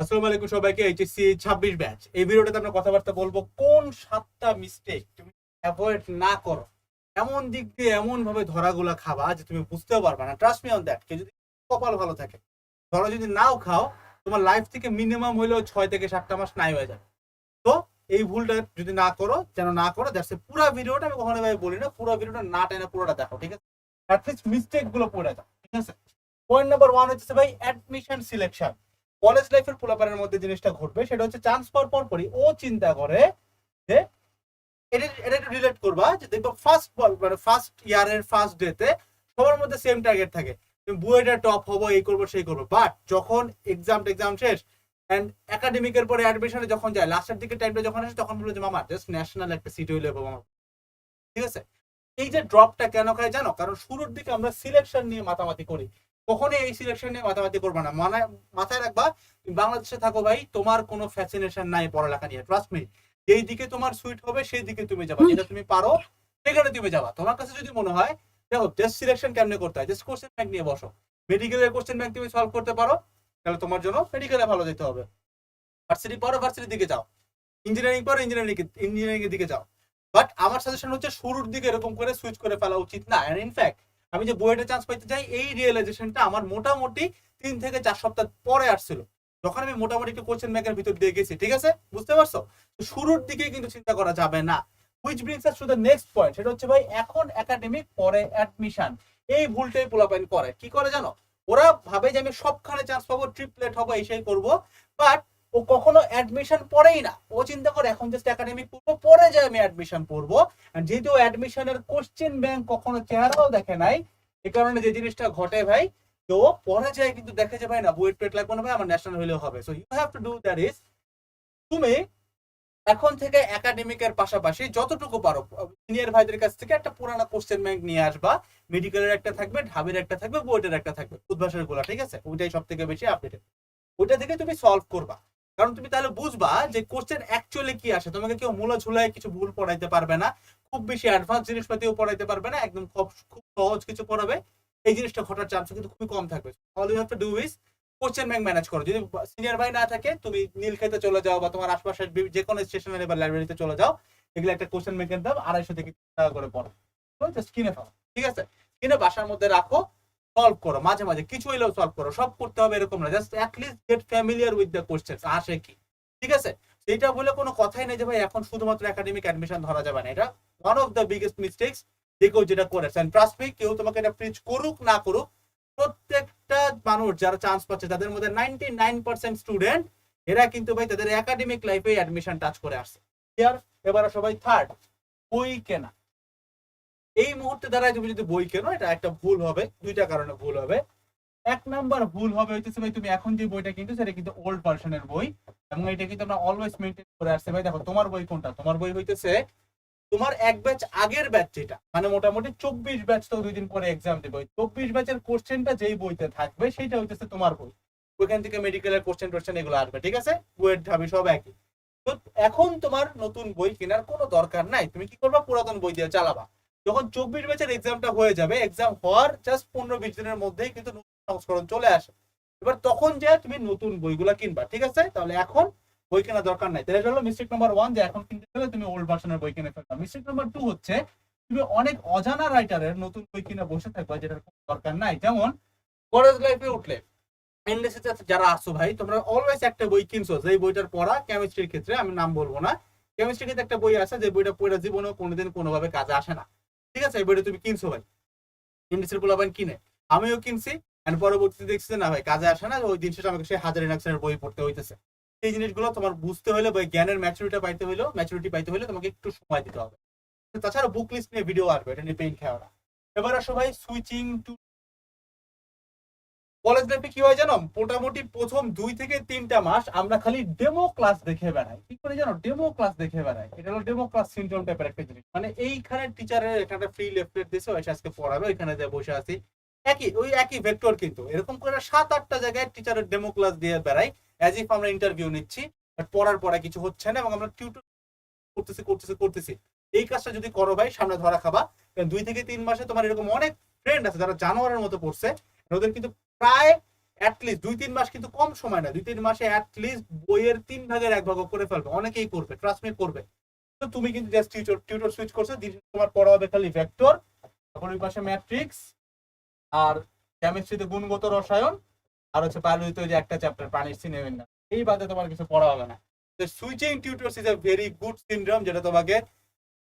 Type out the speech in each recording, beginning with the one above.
আসসালামু আলাইকুম সবাইকে, এইচএসসি ছাব্বিশ ব্যাচ। এই ভিডিওটাতে আমরা কথাবার্তা বলব, কোন সাতটা মিস্টেক তুমি অ্যাভয়েড না করো? এমন দিক দিয়ে এমন ভাবে ধরাগুলা খাবা যে তুমি বুঝতেও পারবে না। ট্রাস্ট মি অন দ্যাট কেউ যদি কপাল ভালো থাকে, ধরো যদি নাও খাও, তোমার লাইফ থেকে মিনিমাম হইলেও ছয় থেকে সাতটা মাস নাই হয়ে যাবে। তো এই ভুলটা যদি না করো, যেন না করো দ্যাটস পুরো ভিডিওটা আমি কখনো ভাবে বলি না, পুরো ভিডিওটা না টেনে পুরোটা দেখো, ঠিক আছে? অ্যাটলিস্ট মিস্টেকগুলো পড়ে যাও, ঠিক আছে? পয়েন্ট নাম্বার ওয়ান হচ্ছে ভাই অ্যাডমিশন সিলেকশন কলেজ লাইফের পোলাপারের মধ্যে জিনিসটা ঘটবে, সেটা হচ্ছে চান্স পাওয়ার পর ও চিন্তা করে যে এটা এটা একটু রিলেট করবা যে দেখব ফার্স্ট মানে ফার্স্ট ইয়ারের ফার্স্ট ডেতে সবার মধ্যে সেম টার্গেট থাকে। বুয়েটা টপ হব, এই করব, সেই করব। বাট যখন এক্সাম এক্সাম শেষ অ্যান্ড একাডেমিকের পরে অ্যাডমিশনে যখন যায় লাস্টের দিকে টাইমটা যখন আসে, তখন বলে যে, মামা জাস্ট ন্যাশনাল একটা সিট হইলে মামা। ঠিক আছে? এই যে ড্রপটা কেন খায় জানো? কারণ শুরুর দিকে আমরা সিলেকশন নিয়ে মাতামাতি করি। কখনোই এই সিলেকশন নিয়ে মাতামাতি করবে না। মানে মাথায় রাখবা বাংলাদেশে থাকো ভাই, তোমার কোনো ফ্যাসিনেশন নাই পড়ালেখা নিয়ে ট্রাস্ট মি যেই দিকে তোমার সুইট হবে, সেই দিকে তুমি যাবা। যেটা তুমি পারো, সেখানে তুমি যাবা। তোমার কাছে যদি মনে হয়, দেখো জাস্ট সিলেকশন কেমনে করতে হয়? জাস্ট কোশ্চেন ব্যাংক নিয়ে বসো। মেডিকেলের কোশ্চেন ব্যাংক তুমি সলভ করতে পারো, তাহলে তোমার জন্য মেডিকেলে ভালো যেতে হবে। ভার্সিটি পড়ো ভার্সিটির দিকে যাও। ইঞ্জিনিয়ারিং পড়ো ইঞ্জিনিয়ারিং ইঞ্জিনিয়ারিং এর দিকে যাও। বাট আমার সাজেশন হচ্ছে, শুরুর দিকে এরকম করে সুইচ করে ফেলা উচিত না। ইনফ্যাক্ট আমি যে বইয়েটা চান্স পাইতে চাই, এই রিয়েলাইজেশনটা আমার মোটামুটি তিন থেকে চার সপ্তাহ পরে আসছিল। যখন আমি মোটামুটি একটু কোশ্চেন ব্যাংকের ভিতর দিয়ে গেছি, ঠিক আছে? বুঝতে পারছ? শুরুর দিকে কিন্তু চিন্তা করা যাবে না। Which brings us to the next point সেটা হচ্ছে ভাই, এখন একাডেমিক পরে অ্যাডমিশন এই ভুলটাই পোলাপাইন করে। কি করে জানো? ওরা ভাবে যে আমি সবখানে চান্স পাবো ট্রিপলেট হব এই সেই করব। বাট ও কখনো অ্যাডমিশন পড়েই না। ও চিন্তা করে, এখন জাস্ট একাডেমিক পড়ব, পরে যে আমি অ্যাডমিশন পড়ব। যেহেতু অ্যাডমিশনের কোশ্চেন ব্যাংক কখনো চেহারাও দেখে নাই, এ কারণে যে জিনিসটা ঘটে ভাই, তো পরে যায় কিন্তু দেখে যে ভাই না, বুয়েট পেট লাগবে না ভাই, আমার ন্যাশনাল হইলেও হবে। So you have to do that is তুমি এখন থেকে একাডেমিকের পাশাপাশি যতটুকু পারো সিনিয়র ভাইদের কাছ থেকে একটা পুরানো কোশ্চেন ব্যাংক নিয়ে আসবা। মেডিকেলের একটা থাকবে, ঢাবের একটা থাকবে, বুয়েটের একটা থাকবে, উদ্ভাসেরগুলা, ঠিক আছে? ওইটাই সব থেকে বেশি আপডেটেড ওইটা থেকে তুমি সলভ করবা। কারণ তুমি তাহলে বুঝবা যে কোশ্চেন অ্যাকচুয়ালি কি আসে? তোমাকে কেউ মূলা ঝুলায় কিছু ভুল পড়াইতে পারবে না, খুব বেশি অ্যাডভান্স জিনিসপাতিও পড়াইতে পারবে না, একদম খুব খুব সহজ কিছু পড়াবে। এই জিনিসটা ঘটার চান্স কিন্তু খুবই কম থাকবে। All you have to do is question bank manage করো। যদি সিনিয়র ভাই না থাকে, তুমি নীল খেতে চলে যাও বা তোমার আশপাশের যে কোনো স্টেশনারি বা লাইব্রেরিতে চলে যাও, এগুলো একটা কোশ্চেন ব্যাংকের দাম আড়াইশো থেকে টাকা করে পড়ো। জাস্ট কিনে ফেলো। ঠিক আছে? কিনে বাসার মধ্যে রাখো। সলভ করো, মাঝে মাঝে কিছু হইলেও সলভ করো, সব করতে হবে এরকম না just at least get familiar with the question আসে কি? ঠিক আছে? সেইটা বলে কোনো কথাই নেই যে ভাই এখন শুধুমাত্র একাডেমিক অ্যাডমিশন ধরা যাবে না, এটা one of the biggest mistakes যে কেউ যেটা করেছে ট্রাস্ট মি কেউ তোমাকে এটা প্রিচ করুক না করুক, প্রত্যেকটা মানুষ যারা চান্স পাচ্ছে, তাদের মধ্যে নাইনটি নাইন পার্সেন্ট স্টুডেন্ট এরা কিন্তু ভাই তাদের একাডেমিক লাইফে অ্যাডমিশন টাচ করে আসছে। এবার সবাই থার্ড বই কেনা? এই মুহূর্তে দ্বারা তুমি যদি বই কেনো, এটা একটা ভুল হবে, দুইটা কারণে ভুল হবে। এক নাম্বার ভুল হবে হইতেছে ভাই, তুমি এখন যে বইটা কিনছো সেটা কিন্তু ওল্ড ভার্সনের বই, এবং এটা কিন্তু আমরা অলওয়েজ মেনটেন করে আসছে। ভাই, দেখো, তোমার বই কোনটা? তোমার বই হইতেছে, তোমার এক ব্যাচ আগের ব্যাচ যেটা মানে মোটামুটি চব্বিশ ব্যাচ তো দুই দিন পরে এক্সাম দেবে। চব্বিশ ব্যাচের কোশ্চেনটা যেই বইতে থাকবে সেটা হইতেছে তোমার বই। ওইখান থেকে মেডিকেলের কোশ্চেন টোশ্চেন এগুলো আসবে, ঠিক আছে? বুয়েট ঢাবি সব একই। তো এখন তোমার নতুন বই কেনার কোনো দরকার নাই। তুমি কি করবা? পুরাতন বই দিয়ে চালাবা। যখন চব্বিশ ব্যাচের এক্সামটা হয়ে যাবে এক্সাম হওয়ার জাস্ট পনেরো বিশ দিনের মধ্যেই কিন্তু নতুন সংস্করণ চলে আসে। এবার তখন যে তুমি নতুন বইগুলা কিনবা, ঠিক আছে? তাহলে এখন বই কেনা দরকার নাই। তাহলে হলো মিস্টেক নাম্বার ওয়ান যে এখন কিনতে গেলে তুমি ওল্ড ভার্সনের বই কিনে ফেলবা। মিস্টেক নাম্বার টু হচ্ছে তুমি অনেক অজানা রাইটারের নতুন বই কিনে বসে থাকবা যেটার দরকার নাই। যেমন কলেজ লাইফে উঠলে এনএসএস যারা আসো ভাই, তোমরা অলওয়েজ একটা বই কিনছো, যেই বইটার পড়া কেমিস্ট্রির ক্ষেত্রে, আমি নাম বলব না। কেমিস্ট্রির ক্ষেত্রে একটা বই আছে, যে বইটা পড়ে জীবনে কোনোদিন কোনোভাবে কাজে আসে না। ঠিক আছে এই বইটা তুমি কিনছো ভাই। ইন্ডিসের পোলাপান কিনে। আমিও কিনছি এন্ড পরবর্তীতে দেখছি না ভাই, কাজে আসে না, ওই দিন শেষে আমাকে সেই হাজার ইনাকশনের বই পড়তে হইতেছে। এই জিনিসগুলো তোমার বুঝতে হলে বা জ্ঞানের ম্যাচুরিটি পাইতে হইলেও ম্যাচুরিটি পাইতে হলে তোমাকে একটু সময় দিতে হবে। তাছাড়া বুক লিস্ট নিয়ে ভিডিও আসবে, এটা নিয়ে পেইন খাওয়া এবার আসো ভাই সুইচিং টু কলেজ লাইফে কি হয় জানো? মোটামুটি প্রথম দুই থেকে তিনটা মাস আমরা খালি ডেমো ক্লাস দেখে বেড়াই। কি করে জানো? ডেমো ক্লাস দেখে বেড়াই। এটা হলো ডেমো ক্লাস সিনড্রোম টাইপের একটা জিনিস। মানে এইখানে টিচারের এখানে ফ্রি লেফটেড দিছে ওই আজকে পড়াবে, ওইখানে যে বসে আছি। একই, ওই একই ভেক্টর কিন্তু। এরকম করে সাত আটটা জায়গায় টিচারের ডেমো ক্লাস দিয়ে বেড়াই অ্যাজ ইফ আমরা ইন্টারভিউ নিচ্ছি বাট পড়ার পরে কিছু হচ্ছে না এবং আমরা টিউটর করতেছি করতেছি করতেছি। এই কাজটা যদি করো ভাই, সামনে ধরা খাবা। দুই থেকে তিন মাসে তোমার এরকম অনেক ফ্রেন্ড আছে যারা জানোয়ারের মতো পড়ছে, ওদের কিন্তু প্রায় অ্যাটলিস্ট দুই, তিন মাস কিন্তু কম সময় না দুই, তিন মাসে অ্যাটলিস্ট বইয়ের তিন ভাগের এক ভাগ করে ফেলবে। অনেকেই করবে ট্রান্সমিট করবে। তো তুমি কিন্তু জাস্ট টিউটর টিউটর সুইচ করছ, দিন তোমার পড়া হবে খালি ভেক্টর তারপর ওই পাশে ম্যাট্রিক্স আর কেমিস্ট্রিতে গুণগত রসায়ন, আর হচ্ছে বায়োলজিতে যে একটা চ্যাপ্টার পানির সিনেমেন না এই বাদে তোমার কিছু পড়া হবে না। Switching tutors is a very good syndrome যেটা তোমাকে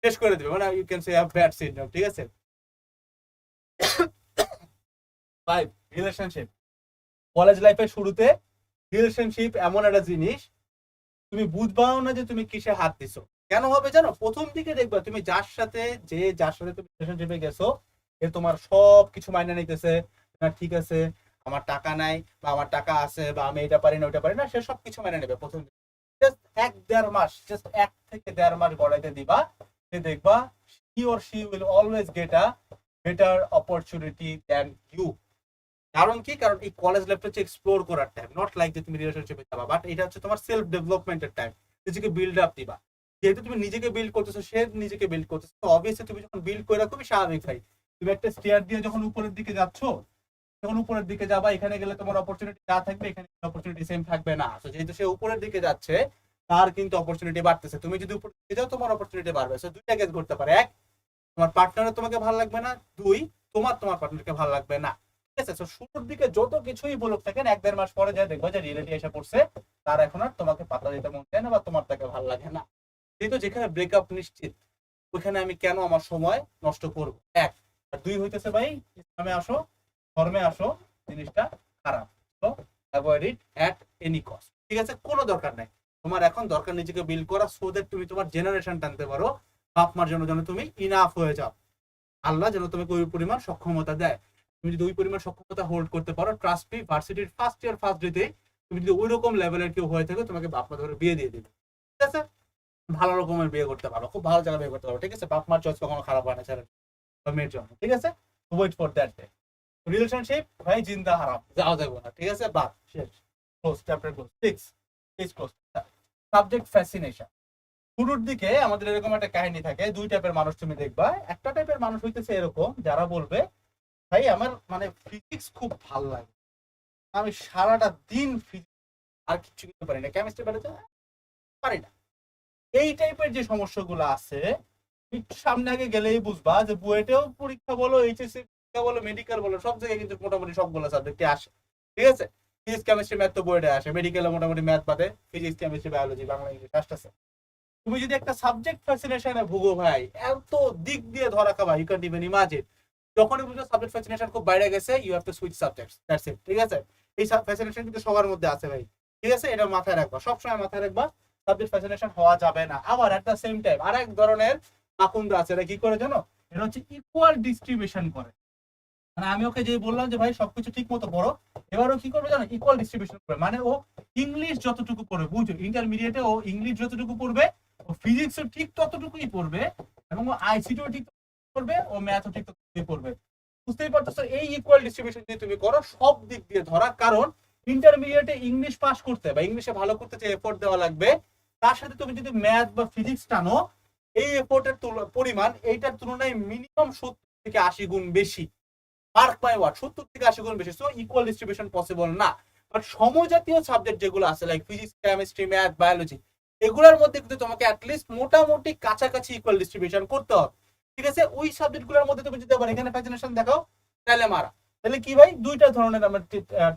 শেষ করে দেবে। মানে you can say have bad syndrome ঠিক আছে? ফাইভ রিলেশনশিপ কলেজ লাইফের শুরুতে রিলেশনশিপ এমন একটা জিনিস, তুমি বুঝবাও না যে তুমি কিসে হাত দিছো। কেন হবে জানো? প্রথম দিকে দেখবা তুমি যার সাথে যে, যার সাথে তুমি রিলেশনশিপে গেছো, এ তোমার সব কিছু মাইনে নিতেছে। না, ঠিক আছে, আমার টাকা নাই বা আমার টাকা আছে বা আমি এটা পারি না, ওইটা পারি না, সে সব কিছু মেনে নেবে প্রথম জাস্ট এক দেড় মাস জাস্ট এক থেকে দেড় মাস গড়াইতে দিবা সে দেখবা he or she will always get a better opportunity than you কারণ কি? কারণ এই কলেজ লাইফটা হচ্ছে এক্সপ্লোর করার টাইম নট লাইক যে তুমি রিলেশনশিপে যাবা বাট এটা হচ্ছে তোমার সেলফ ডেভেলপমেন্টের টাইম নিজেকে বিল্ড আপ দিবা। যেহেতু তুমি নিজেকে বিল্ড করতেছো, সে নিজেকে বিল্ড করতেছো, তো অবভিয়াসলি তুমি যখন বিল্ড করে খুবই স্বাভাবিক ভাই। তুমি একটা স্টেয়ার দিয়ে যখন উপরের দিকে যাচ্ছ, যখন উপরের দিকে যাবা, এখানে গেলে তোমার অপরচুনিটি যা থাকবে, এখানে অপরচুনিটি সেম থাকবে না। তো যেহেতু সে উপরের দিকে যাচ্ছে, তার কিন্তু অপরচুনিটি বাড়তেছে। তুমি যদি উপরের দিকে যাও, তোমার অপরচুনিটি বাড়বে। সো দুইটা কেস করতে পারে। এক, তোমার পার্টনারের তোমাকে ভালো লাগবে না। দুই, তোমার তোমার পার্টনারকে ভালো লাগবে না। ঠিক আছে শুরুর দিকে যত কিছুই বলুক থাকেন এক দেড় মাস পরে যা দেখব যে রিয়েলিটি এসে পড়ছে, তার এখন আর তোমাকে পাতা দিতে মন চায় না বা তোমার তাকে ভালো লাগে না। যেহেতু যেখানে ব্রেকআপ নিশ্চিত ওখানে আমি কেন আমার সময় নষ্ট করব? এক, আর দুই হইতেছে ভাই, ইসলামে আসো, ধর্মে আসো, জিনিসটা খারাপ। তো avoid it at any cost ঠিক আছে, কোনো দরকার নাই। তোমার এখন দরকার নিজেকে বিল্ড করা সো দ্যাট তুমি তোমার জেনারেশন টানতে পারো বাপ মার জন্য যেন তুমি ইনাফ হয়ে যাও। আল্লাহ যেন তোমাকে ওই পরিমাণ সক্ষমতা দেয়। তুমি যদি ওই পরিমাণ সক্ষমতা হোল্ড করতে পারো ট্রাস্ট মি ভার্সিটির ফার্স্ট ইয়ার ফার্স্ট ডেতে তুমি যদি ওই রকম লেভেলের কেউ হয়ে থাকে, তোমাকে বাপ মা ধরে বিয়ে দিয়ে দিবে। ঠিক আছে? ভালো রকমের বিয়ে করতে পারো, খুব ভালো জায়গায় বিয়ে করতে পারো, ঠিক আছে? বাপ মার চয়েস কখনো খারাপ হয় না ছেলের মেয়ের জন্য, ঠিক আছে? Wait for that day relationship ভাই, জিন্দা হারাম যাওয়া যাবে না, ঠিক আছে? বাদ শেষ। Close chapter close six page close subject fascination শুরুর দিকে আমাদের এরকম একটা কাহিনী থাকে, দুই টাইপের মানুষ তুমি দেখবা, একটা টাইপের মানুষ হইতেছে এরকম, যারা বলবে ভাই, আমার মানে ফিজিক্স খুব ভালো লাগে। আমি সারাটা দিন আর কিছু করতে পারি না। কেমিস্ট্রি পারি পারি না। এই টাইপের যে সমস্যাগুলো আছে সামনে আগে গেলেই বুঝবা যে বুয়েটেও পরীক্ষা বলো এইচএসসি পরীক্ষা বলো মেডিকেল বলো, সব জায়গায় কিন্তু মোটামুটি সবগুলো সাবজেক্টে আসে। ঠিক আছে? ফিজিক্স কেমিস্ট্রি ম্যাথ তো বুয়েটে আসে। মেডিকেলে মোটামুটি ম্যাথ বাদে physics chemistry biology Bangla English আসতেছে। তুমি যদি একটা সাবজেক্ট ফ্যাসিনেশনে ভুগো ভাই, এত দিক দিয়ে ধরা খাবা ইউ ক্যান ইভেন ইমাজিন যখনই বুঝো সাবজেক্ট ফ্যাসিনেশন খুব বাইরে গেছে you have to switch subjects that's it ঠিক আছে? এই ফ্যাসিনেশন কিন্তু সবার মধ্যে আছে ভাই, ঠিক আছে? এটা মাথায় রাখবা, সবসময় মাথায় রাখবা সাবজেক্ট ফ্যাসিনেশন হওয়া যাবে না। আবার এট দ্য সেম টাইম আর এক ধরনের মাকুন্দ আছে, এটা কি করে জানো? এটা হচ্ছে ইকুয়াল ডিস্ট্রিবিউশন করে। মানে আমি ওকে যে বললাম যে, ভাই, সবকিছু ঠিক মতো পড়ো এবারও কি করবে জানো? ইকুয়াল ডিস্ট্রিবিউশন করবে। মানে ও ইংলিশ যতটুকু পড়বে বুঝো ইন্টারমিডিয়েটে ও ইংলিশ যতটুকু পড়বে, ও ফিজিক্সও ঠিক ততটুকুই পড়বে, এবং ও আইসিটিও ঠিক পড়বে ও ম্যাথও ঠিক পড়বে। বুঝতেই পারতেছো, এই ইকুয়াল ডিস্ট্রিবিউশন যদি তুমি করো, সব দিক দিয়ে ধরা, কারণ ইন্টারমিডিয়েটে ইংলিশ পাস করতে বা ইংলিশে ভালো করতে যে এফোর্ট দেওয়া লাগবে, তার সাথে তুমি যদি ম্যাথ বা ফিজিক্স টানো, এই এফোর্টের পরিমাণ এইটার তুলনায় মিনিমাম সত্তর থেকে আশি গুণ বেশি। মার্ক মাই ওয়ার্ড সত্তর থেকে আশি গুণ বেশি সো ইকুয়াল ডিস্ট্রিবিউশন পসিবল না। বাট সমজাতীয় সাবজেক্ট যেগুলো আছে like physics chemistry math biology এগুলোর মধ্যে কিন্তু তোমাকে অ্যাটলিস্ট মোটামুটি কাছাকাছি ইকুয়াল ডিস্ট্রিবিউশন করতে হবে। ঠিক আছে? ওই সাবজেক্টগুলোর মধ্যে তুমি যদি আবার এখানে ফ্যাসিনেশন দেখাও, তাহলে মারা। তাহলে কি ভাই? দুইটা ধরনের আমরা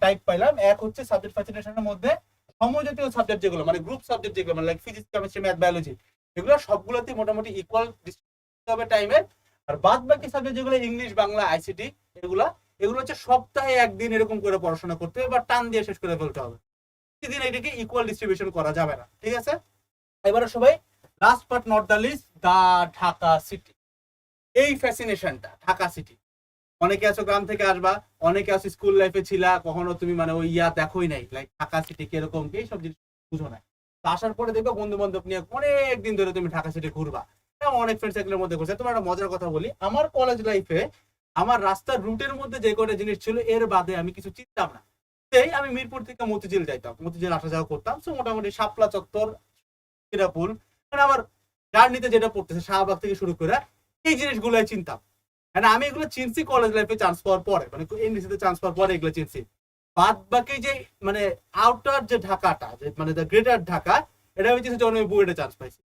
টাইপ পাইলাম। এক হচ্ছে সাবজেক্ট ফ্যাসিনেশনের মধ্যে সমজাতীয় সাবজেক্ট যেগুলো মানে গ্রুপ সাবজেক্ট যেগুলো মানে like physics chemistry math biology এগুলো সবগুলোতে মোটামুটি ইকুয়াল হবে টাইমের আর বাদ বাকি সাবজেক্ট যেগুলো ইংলিশ বাংলা আইসিটি এগুলো এগুলো হচ্ছে সপ্তাহে একদিন এরকম করে পড়াশোনা করতে হবে বা টান দিয়ে শেষ করে ফেলতে হবে। প্রতিদিন এটাকে ইকুয়াল ডিস্ট্রিবিউশন করা যাবে না। ঠিক আছে? এবারে সবাই last but not the least the Dhaka city এই ফ্যাসিনেশনটা ঢাকা সিটি অনেকে আছো গ্রাম থেকে আসবা, অনেকে আছো স্কুল লাইফে ছিলা, কখনো তুমি মানে ওই ইয়া দেখোই নাই লাইক ঢাকা সিটি কীরকম কি, এইসব জিনিস বুঝো না আসার পরে দেখবে বন্ধু বান্ধব নিয়ে অনেক দিন ধরে তুমি ঢাকা সিটি ঘুরবা। অনেক ফ্রেন্ড সার্কেলের মধ্যে ঘুরছে। তোমার একটা মজার কথা বলি, আমার কলেজ লাইফে আমার রাস্তার রুটের মধ্যে যে কটা জিনিস ছিল, এর বাদে আমি কিছু চিনতাম না। সেই আমি মিরপুর থেকে মতিঝিল যাইতাম। মতিঝিল আসা যাওয়া করতাম। সো মোটামুটি শাপলা চত্বর কিরাপুল মানে আমার জার্নিতে যেটা পড়তেছে, শাহবাগ থেকে শুরু করে এই জিনিসগুলোই চিনতাম। মানে আমি এগুলো চিনছি কলেজ লাইফে চান্স পাওয়ার পরে মানে এনডিসিতে চান্স পাওয়ার পরে এগুলো চিনছি। বাদ বাকি যে মানে আউটার যে ঢাকাটা, যে মানে দ্য গ্রেটার ঢাকা, এটা আমি চিন্তা যখন আমি বুয়েটে চান্স পাইছি।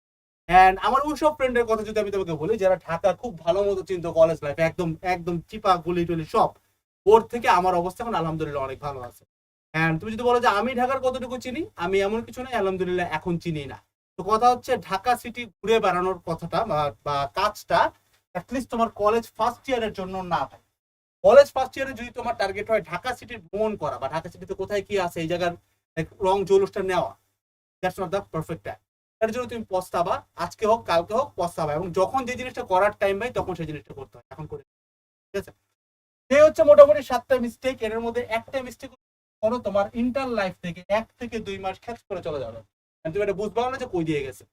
এন্ড আমার ওইসব ফ্রেন্ডের কথা যদি আমি তোমাকে বলি, যারা ঢাকা খুব ভালো মতো চিন্তা কলেজ লাইফ একদম একদম চিপা গুলি টুলি সব, ওর থেকে আমার অবস্থা এখন আলহামদুলিল্লাহ অনেক ভালো আছে। এন্ড তুমি যদি বলো যে আমি ঢাকার কতটুকু চিনি, আমি এমন কিছু নাই, আলহামদুলিল্লাহ এখন চিনি না। তো কথা হচ্ছে ঢাকা সিটি ঘুরে বেড়ানোর কথাটা বা কাজটা অ্যাটলিস্ট তোমার কলেজ ফার্স্ট ইয়ারের জন্য না ভাই কলেজ ফার্স্ট ইয়ারে যদি তোমার টার্গেট হয় ঢাকা ভ্রমণ করা বা ঢাকা সিটিতে কোথায় কি আছে, এই জায়গার রং নেওয়া that's not the perfect time জন্য তুমি পস্তাবা, আজকে হোক, কালকে হোক, পস্তাবা এবং যখন যে জিনিসটা করার টাইম পাই, তখন সেই জিনিসটা করতে হয়। এখন করে ঠিক আছে? সেই হচ্ছে মোটামুটি সাতটা মিস্টেক এর মধ্যে একটা মিস্টেক কোনো তোমার ইন্টার লাইফ থেকে এক থেকে দুই মাস খ্যাচ করে চলে যাবে তুমি এটা বুঝবাও না যে কই দিয়ে গেছে।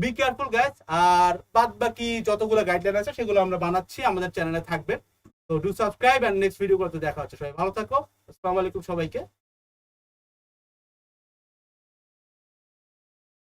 বি কেয়ারফুল গাইজ আর বাদ বাকি যতগুলো গাইডলাইন আছে, সেগুলো আমরা বানাচ্ছি, আমাদের চ্যানেলে থাকবে। তো do subscribe and next video করতে দেখা হচ্ছে। সবাই ভালো থাকো। আসসালামু আলাইকুম সবাইকে।